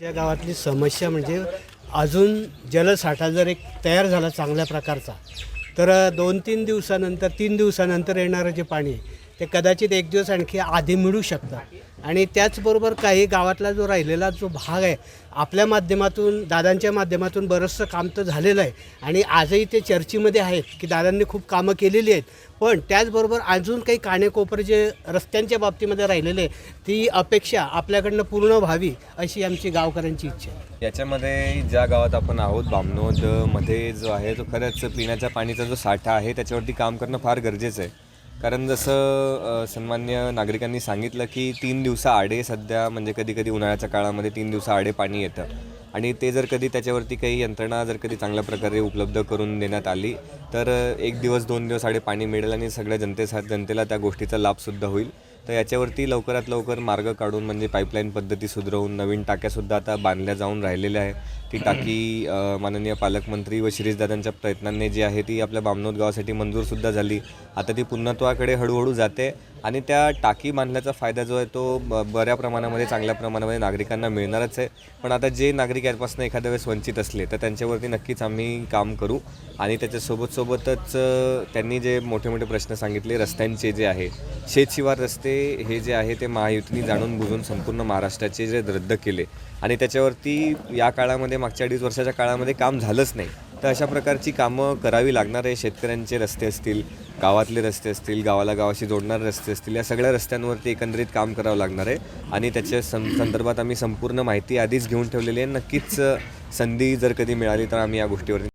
या गावातली समस्या म्हणजे अजून जलसाठा जर एक तयार झाला चांगल्या प्रकारचा तर दोन तीन दिवसानंतर तीन दिवसानंतर येणारं जे पाणी आहे ते कदाचित एक दिवस आणखी आधी मिळू शकतं. आणि त्याचबरोबर काही गावातला जो राहिलेला जो भाग आहे आपल्या माध्यमातून दादांच्या माध्यमातून बरंचसं काम तर झालेलं आहे. आणि आजही ते चर्चेमध्ये आहेत की दादांनी खूप कामं केलेली आहेत. पण त्याचबरोबर अजून काही कानेकोपर जे रस्त्यांच्या बाबतीमध्ये राहिलेले आहे, ती अपेक्षा आपल्याकडनं पूर्ण व्हावी अशी आमची गावकऱ्यांची इच्छा आहे. याच्यामध्ये ज्या गावात आपण आहोत बामनोदमध्ये जो आहे तो खरंच पिण्याच्या पाणीचा जो साठा आहे त्याच्यावरती काम करणं फार गरजेचं आहे. कारण जसं सन्मान्य नागरिकांनी सांगितलं की तीन दिवसा आडे सध्या म्हणजे कधी कधी उन्हाळ्याच्या काळामध्ये तीन दिवसा आडे पाणी येतं. आणि ते जर कधी त्याच्यावरती काही यंत्रणा जर कधी चांगल्या प्रकारे उपलब्ध करून देण्यात आली तर एक दिवस दोन दिवस आडे पाणी मिळेल आणि सगळ्या जनतेसा जनतेला त्या गोष्टीचा लाभसुद्धा होईल. तर याच्यावरती लवकरात लवकर मार्ग काढून म्हणजे पाईपलाईन पद्धती सुधरवून नवीन टाक्यासुद्धा आता बांधल्या जाऊन राहिलेल्या आहे. ती टाकी माननीय पालकमंत्री व शिरीषदादांच्या प्रयत्नांनी जी आहे ती आपल्या बामनोद गावासाठी मंजूरसुद्धा झाली. आता ती पूर्णत्वाकडे हळूहळू जाते. आणि त्या टाकी बांधल्याचा फायदा जो आहे तो ब बऱ्या प्रमाणामध्ये चांगल्या प्रमाणामध्ये नागरिकांना मिळणारच आहे. पण आता जे नागरिक यापासून एखाद्या वेळेस वंचित असले तर त्यांच्यावरती नक्कीच आम्ही काम करू. आणि त्याच्यासोबत सोबतच त्यांनी जे मोठे मोठे प्रश्न सांगितले रस्त्यांचे जे आहे शेतशिवार रस्ते हे जे आहे ते महायुतीने जाणून बुजून संपूर्ण महाराष्ट्राचे जे रद्द केले. आणि त्याच्यावरती या काळामध्ये मागच्या अडीच वर्षाच्या काळामध्ये काम झालंच नाही. तर अशा प्रकारची कामं करावी लागणार आहे. शेतकऱ्यांचे रस्ते असतील गावातले रस्ते असतील गावाला गावाशी जोडणारे रस्ते असतील या सगळ्या रस्त्यांवरती एकंदरीत काम करावं लागणार आहे. आणि त्याच्या सं संदर्भात आम्ही संपूर्ण माहिती आधीच घेऊन ठेवलेली आहे. नक्कीच संधी जर कधी मिळाली तर आम्ही या गोष्टीवरती